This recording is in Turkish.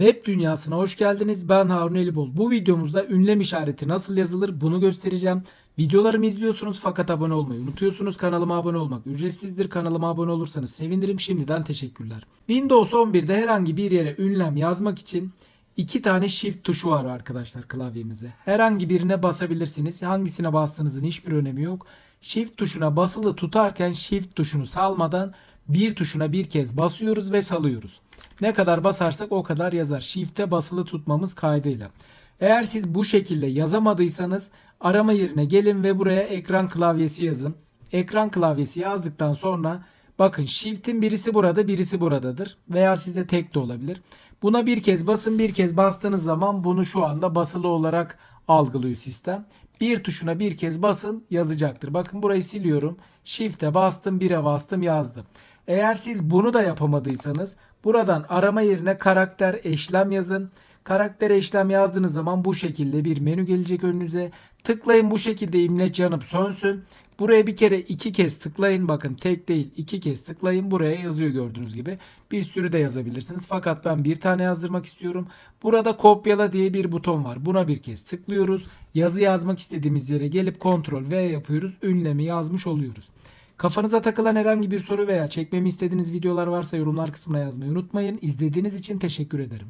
Web dünyasına hoş geldiniz. Ben Harun Elibol. Bu videomuzda ünlem işareti nasıl yazılır bunu göstereceğim. Videolarımı izliyorsunuz fakat abone olmayı unutuyorsunuz. Kanalıma abone olmak ücretsizdir. Kanalıma abone olursanız sevinirim. Şimdiden teşekkürler. Windows 11'de herhangi bir yere ünlem yazmak için iki tane shift tuşu var arkadaşlar klavyemizde. Herhangi birine basabilirsiniz. Hangisine bastığınızın hiçbir önemi yok. Shift tuşuna basılı tutarken shift tuşunu salmadan bir tuşuna bir kez basıyoruz ve salıyoruz. Ne kadar basarsak o kadar yazar. Shift'e basılı tutmamız kaydıyla. Eğer siz bu şekilde yazamadıysanız arama yerine gelin ve buraya ekran klavyesi yazın. Ekran klavyesi yazdıktan sonra bakın Shift'in birisi burada birisi buradadır. Veya sizde tek de olabilir. Buna bir kez basın bir kez bastığınız zaman bunu şu anda basılı olarak algılıyor sistem. Bir tuşuna bir kez basın yazacaktır. Bakın burayı siliyorum. Shift'e bastım 1'e bastım yazdım. Eğer siz bunu da yapamadıysanız buradan arama yerine karakter eşlem yazın. Karakter eşlem yazdığınız zaman bu şekilde bir menü gelecek önünüze. Tıklayın bu şekilde imleç yanıp sönsün. Buraya bir kere iki kez tıklayın. Bakın tek değil iki kez tıklayın. Buraya yazıyor gördüğünüz gibi. Bir sürü de yazabilirsiniz. Fakat ben bir tane yazdırmak istiyorum. Burada kopyala diye bir buton var. Buna bir kez tıklıyoruz. Yazı yazmak istediğimiz yere gelip kontrol V yapıyoruz. Ünlemi yazmış oluyoruz. Kafanıza takılan herhangi bir soru veya çekmemi istediğiniz videolar varsa yorumlar kısmına yazmayı unutmayın. İzlediğiniz için teşekkür ederim.